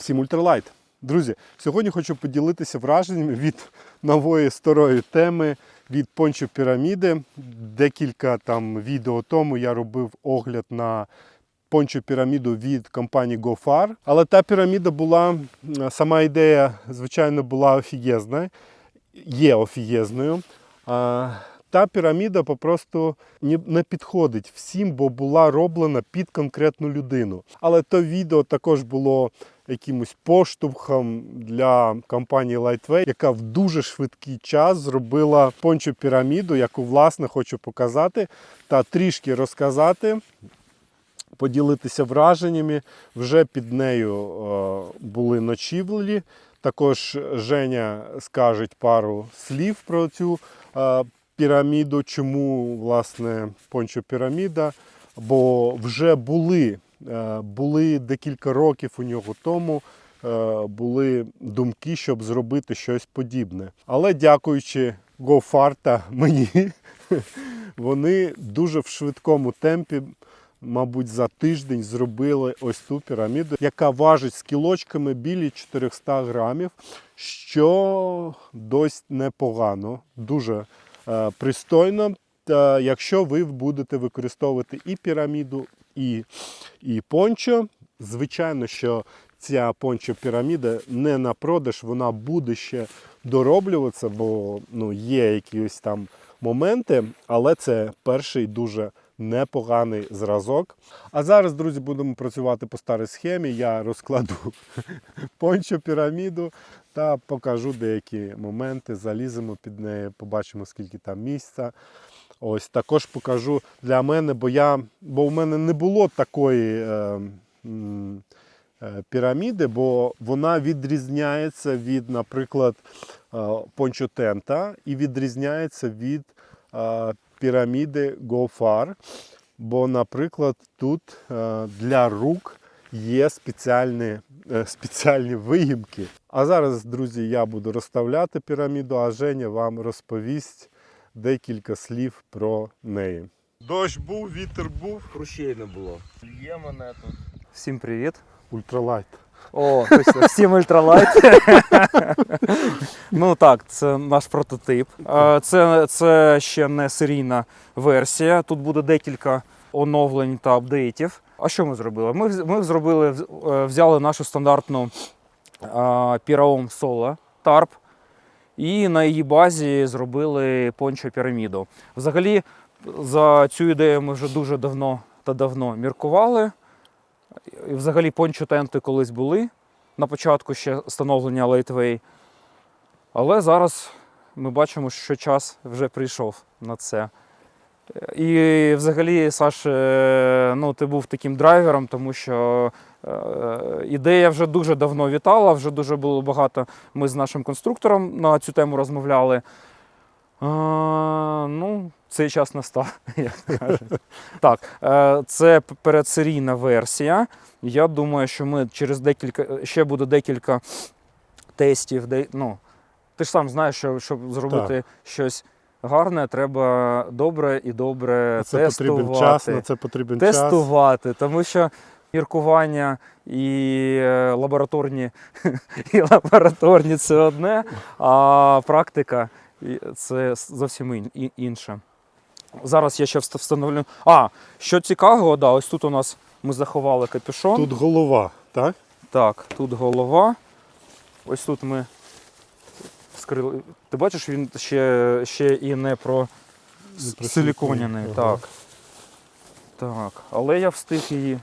Всім ультралайт. Друзі, сьогодні хочу поділитися враженнями від нової старої теми від пончо піраміди. Декілька там відео тому я робив огляд на пончо піраміду від компанії GoFar. Але та піраміда була, сама ідея, звичайно, була офігезна, є офігезною. Та піраміда попросту не підходить всім, бо була роблена під конкретну людину. Але то відео також було якимось поштовхом для компанії Lightway, яка в дуже швидкий час зробила пончо піраміду, яку власне хочу показати та трішки розказати. Поділитися враженнями. Вже під нею е, були ночівлі. Також Женя скаже пару слів про цю е, піраміду, чому власне пончо піраміда. Бо вже були, були декілька років у нього тому. е, Були думки, щоб зробити щось подібне. Але дякуючи GoFar та мені, вони дуже в швидкому темпі мабуть, за тиждень зробили ось ту піраміду, яка важить з кілочками білі 400 грамів, що досить непогано, дуже е, пристойно. Якщо ви будете використовувати і піраміду, і, і пончо, звичайно, що ця пончо піраміда не на продаж, вона буде ще дороблюватися, бо ну, є якісь там моменти, але це перший дуже непоганий зразок. А зараз, друзі, будемо працювати по старій схемі. Я розкладу пончо піраміду та покажу деякі моменти. Заліземо під неї, побачимо, скільки там місця. Ось також покажу для мене, бо я, бо у мене не було такої. Е, е, Піраміди, бо вона відрізняється від, наприклад, е, пончотента і відрізняється від е, піраміди GoFar. Бо, наприклад, тут е, для рук є спеціальні, е, спеціальні виїмки. А зараз, друзі, я буду розставляти піраміду, а Женя вам розповість декілька слів про неї. Дощ був, вітер був. Хрущей не було. Є мене тут. Всім привіт. Ультралайт. О, точно, всім ультралайт. ну так, це наш прототип. Це, це ще не серійна версія. Тут буде декілька оновлень та апдейтів. А що ми зробили? Ми, ми зробили, е, взяли нашу стандартну Piraom Solo Tarp і на її базі зробили пончо піраміду. Взагалі, за цю ідею ми вже дуже давно та давно міркували. І Взагалі пончо-тенти колись були на початку ще становлення Lightway. Але зараз ми бачимо, що час вже прийшов на це. І взагалі, Саш, е, ну, ти був таким драйвером, тому що ідея вже дуже давно вітала, вже дуже було багато. Ми з нашим конструктором на цю тему розмовляли. А, ну, цей час настав, як кажуть. Так, е, це передсерійна версія. Я думаю, що ми через декілька ще буде декілька тестів. Де, ну, ти ж сам знаєш, що щоб зробити щось гарне, треба добре і добре це тестувати. потрібен час, на це потрібен час. тестувати, тому що міркування і е, лабораторні, і лабораторні це одне, а практика це зовсім інше. Зараз я ще встановлю. А, що цікавого, да, ось тут у нас ми заховали капюшон. Тут голова, так? Так, тут голова. Ось тут ми скрили. Ти бачиш, він ще, ще і не про силіконяний. Так. Так. Але я встиг її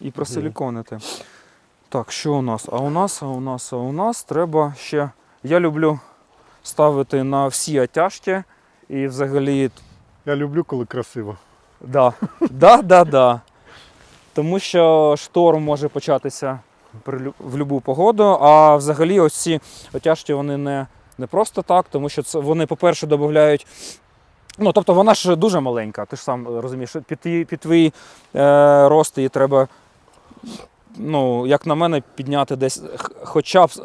і просиліконити. Так, що у нас? А у нас, а у нас, а у нас треба ще. Я люблю ставити на всі отяжки і взагалі Я люблю, коли красиво. Да. Да, да, да. Тому що шторм може початися в будь-яку погоду, а взагалі ось ці отяжки вони не, не просто так, тому що це вони, по-перше, додають. Ну, тобто вона ж дуже маленька, ти ж сам розумієш, що під, твій- під твій е, рост її треба, ну, як на мене, підняти десь хоча б е,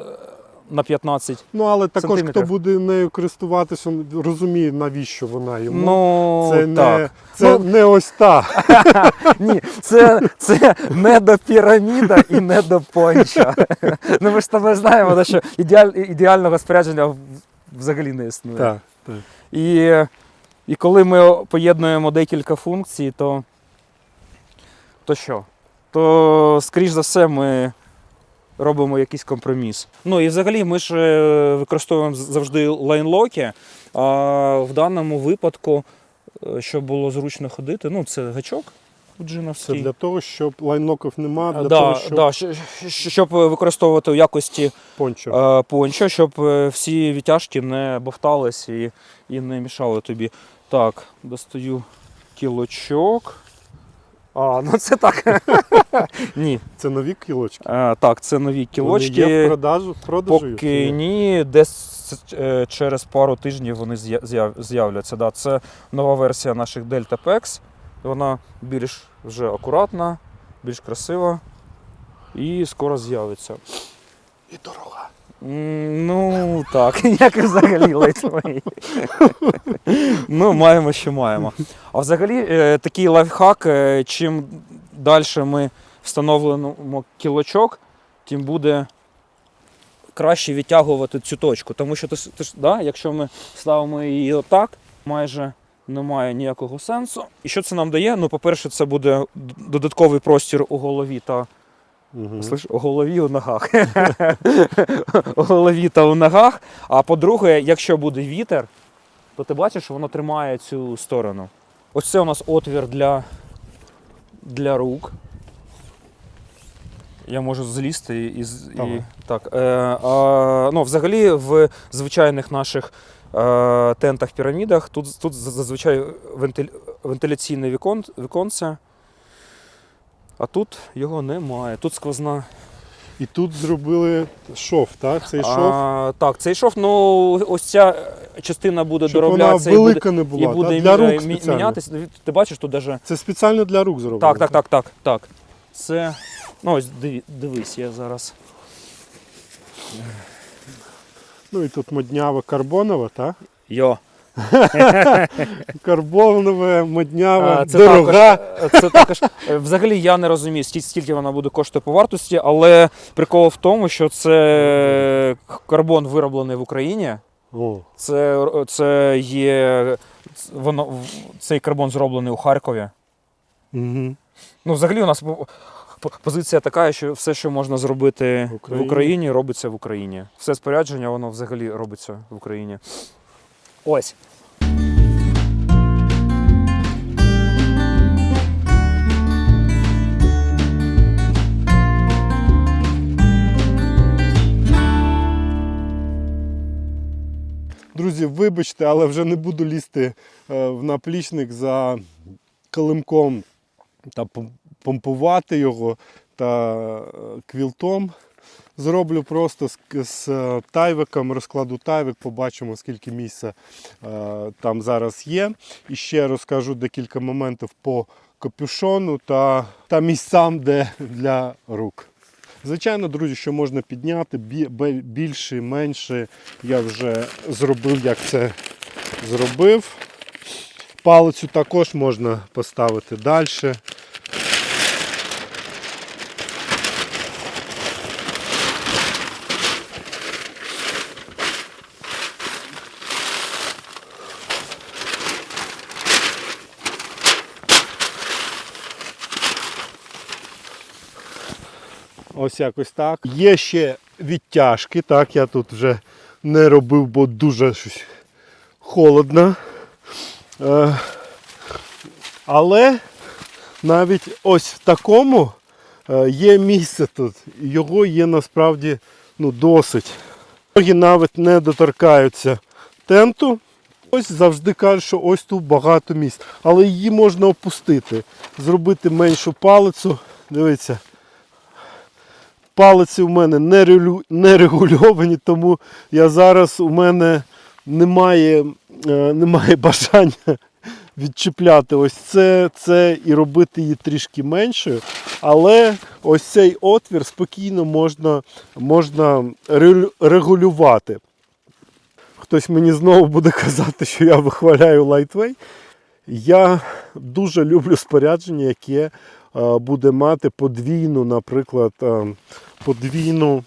на 15. Ну, але також хто буде нею користуватися, розуміє, навіщо вона йому. Ну, це не, так. це Ну, не ось та. Ні, це, це не до піраміда і не до понча. Ну ми ж з знаємо, що ідеаль, ідеального спорядження взагалі не існує. так, так. І, і коли ми поєднуємо декілька функцій, то, то що? То, скоріш за все, ми робимо якийсь компроміс. Ну і взагалі ми ж е, використовуємо завжди лайнлоки. А в даному випадку, е, щоб було зручно ходити, ну це гачок Це для того, щоб лайнлоків нема, для да, того, щоб да, щоб використовувати в якості пончо. е, пончо, щоб е, всі відтяжки не бовтались і, і не мішали тобі. Так, достаю кілочок. А, ну це так. Ні. Це нові кілочки. Е, так, це нові Вони є в кілочки. продажу, в продажу? Поки ні, десь е, через пару тижнів вони з'я- з'яв- з'являться. Да, це нова версія наших Delta PEX. Вона більш вже акуратна, більш красива і скоро з'явиться. І дорога. Ну так, як і взагалі ледь мої. ну, маємо, що маємо. А взагалі, е, такий лайфхак, е, чим далі ми встановлюємо кілочок, тим буде краще відтягувати цю точку. Тому що ти, ти да, якщо ми ставимо її отак, майже немає ніякого сенсу. І що це нам дає? Ну, по-перше, це буде додатковий простір у голові та Угу. Слиш, у голові у ногах. у голові та у ногах. А по-друге, якщо буде вітер, то ти бачиш, що воно тримає цю сторону. Ось це у нас отвір для, для рук. Я можу злізти і. з- і так, е, а, ну, взагалі, в звичайних наших тентах пірамідах тут, тут зазвичай вентиль, вентиляційне вікон, віконце. А тут його немає. Тут сквозна. І тут зробили шов, так? Цей шов, А, так, цей шов, ну ось ця частина буде щоб вона дороблятися і буде, велика не і буде? Для рук мі- спеціально. мінятися. Ти бачиш тут даже. Це спеціально для рук зроблено. Так, так, так, так, так. Це. Ну ось дивись, я зараз. Ну і тут моднява карбонова, так? Йо. Карбонове, моднява, А, Це дорога. також, це також. е, Взагалі я не розумію, скільки вона буде коштувати по вартості, але прикол в тому, що це карбон вироблений в Україні. О, Це, це є. Воно, цей карбон зроблений у Харкові. угу. Ну, взагалі, у нас позиція така, що все, що можна зробити В в Україні. Україні, робиться в Україні. Все спорядження, воно взагалі робиться в Україні. Ось. Друзі, вибачте, але вже не буду лізти е, в наплічник за килимком та помпувати його та е, квілтом. Зроблю просто з, з е, тайвиком, розкладу тайвик, побачимо, скільки місця е, там зараз є. І ще розкажу декілька моментів по капюшону та, та місцям, де для рук. Звичайно, друзі, що можна підняти більше, менше. Я вже зробив, як це зробив. Палицю також можна поставити далі. Ось якось так. Є ще відтяжки, так, я тут вже не робив, бо дуже щось холодно. Е, але навіть ось в такому е, є місце тут. Його є насправді ну, досить. Ноги навіть не доторкаються тенту. Ось завжди кажуть, що ось тут багато місць. Але її можна опустити, зробити меншу палицю. Дивіться, палиці у мене не регульовані, тому я зараз у мене немає, е, немає бажання відчіпляти ось це, це і робити її трішки меншою. Але ось цей отвір спокійно можна, можна регулювати. Хтось мені знову буде казати, що я вихваляю Lightway. Я дуже люблю спорядження, яке е, буде мати подвійну, наприклад, е, подвійну,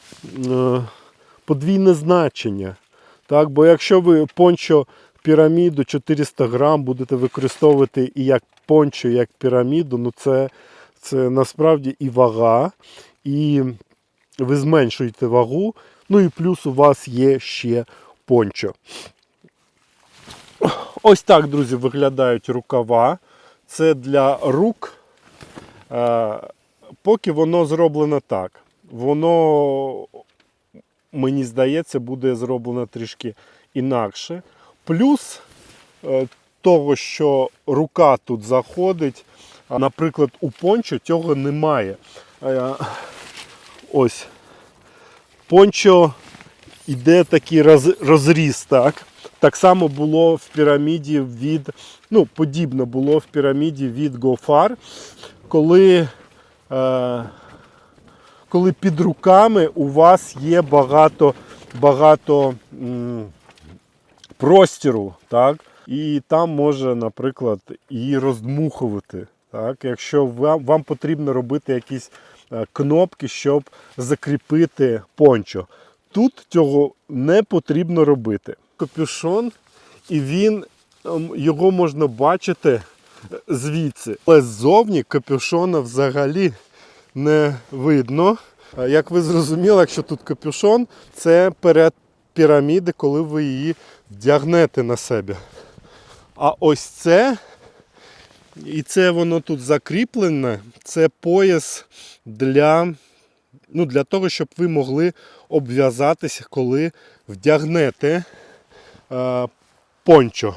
е, подвійне значення. Так? Бо якщо ви пончо піраміду 400 грам будете використовувати і як пончо, як піраміду, ну це, це насправді і вага, і ви зменшуєте вагу. Ну і плюс у вас є ще пончо. Ось так, друзі, виглядають рукава. Це для рук. Е, Поки воно зроблено так. Воно, мені здається, буде зроблено трішки інакше. Плюс е, того, що рука тут заходить, наприклад, у пончо цього немає. Ось. Пончо йде такий роз, розріз, так? Так само було в піраміді від, ну, подібно було в піраміді від GoFar, коли, е, коли під руками у вас є багато, багато м, простіру, так? і там може, наприклад, її роздмухувати. Так? Якщо вам, вам потрібно робити якісь е, кнопки, щоб закріпити пончо. Тут цього не потрібно робити. Капюшон, і він ем, його можна бачити звідси. Але ззовні капюшона взагалі не видно. Е, Як ви зрозуміли, якщо тут капюшон, це перед піраміди, коли ви її вдягнете на себе. А ось це, і це воно тут закріплене, це пояс для, ну, для того, щоб ви могли обв'язатися, коли вдягнете е, пончо.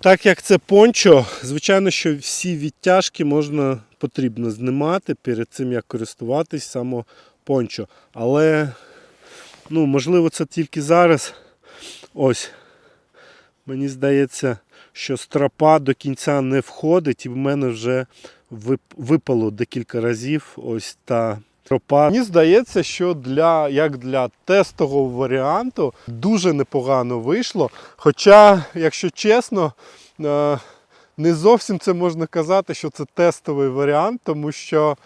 Так як це пончо, звичайно, що всі відтяжки можна потрібно знімати перед цим, як користуватись саме пончо. Але ну, можливо це тільки зараз. Ось. Мені здається, що стропа до кінця не входить, і в мене вже випало декілька разів ось та стропа. Мені здається, що для, як для тестового варіанту дуже непогано вийшло. Хоча, якщо чесно, е, не зовсім це можна казати, що це тестовий варіант, тому що,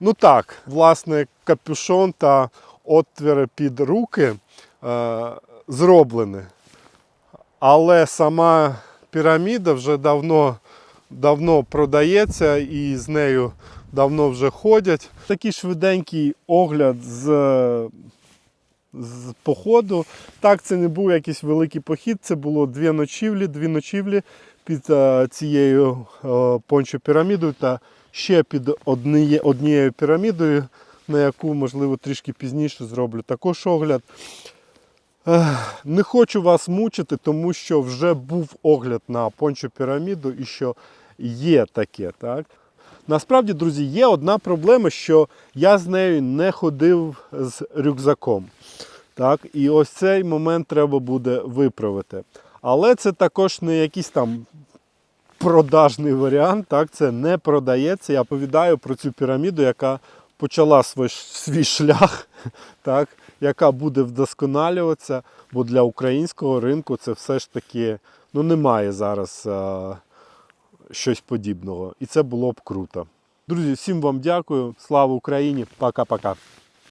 ну так, власне, капюшон та отвіри під руки е, зроблені. Але сама піраміда вже давно, давно продається і з нею давно вже ходять. Такий швиденький огляд з, з походу. Так, це не був якийсь великий похід, це було дві ночівлі, дві ночівлі під е, цією е, пончо-пірамідою та ще під одніє, однією пірамідою, на яку, можливо, трішки пізніше зроблю також огляд. Не хочу вас мучити, тому що вже був огляд на пончо піраміду і що є таке. Так? Насправді, друзі, є одна проблема, що я з нею не ходив з рюкзаком. Так? І ось цей момент треба буде виправити. Але це також не якийсь там продажний варіант, так? це не продається. Я оповідаю про цю піраміду, яка почала свій, свій шлях, так? яка буде вдосконалюватися, бо для українського ринку це все ж таки ну, немає зараз а, щось подібного. І це було б круто. Друзі, всім вам дякую. Слава Україні! Пока-пока.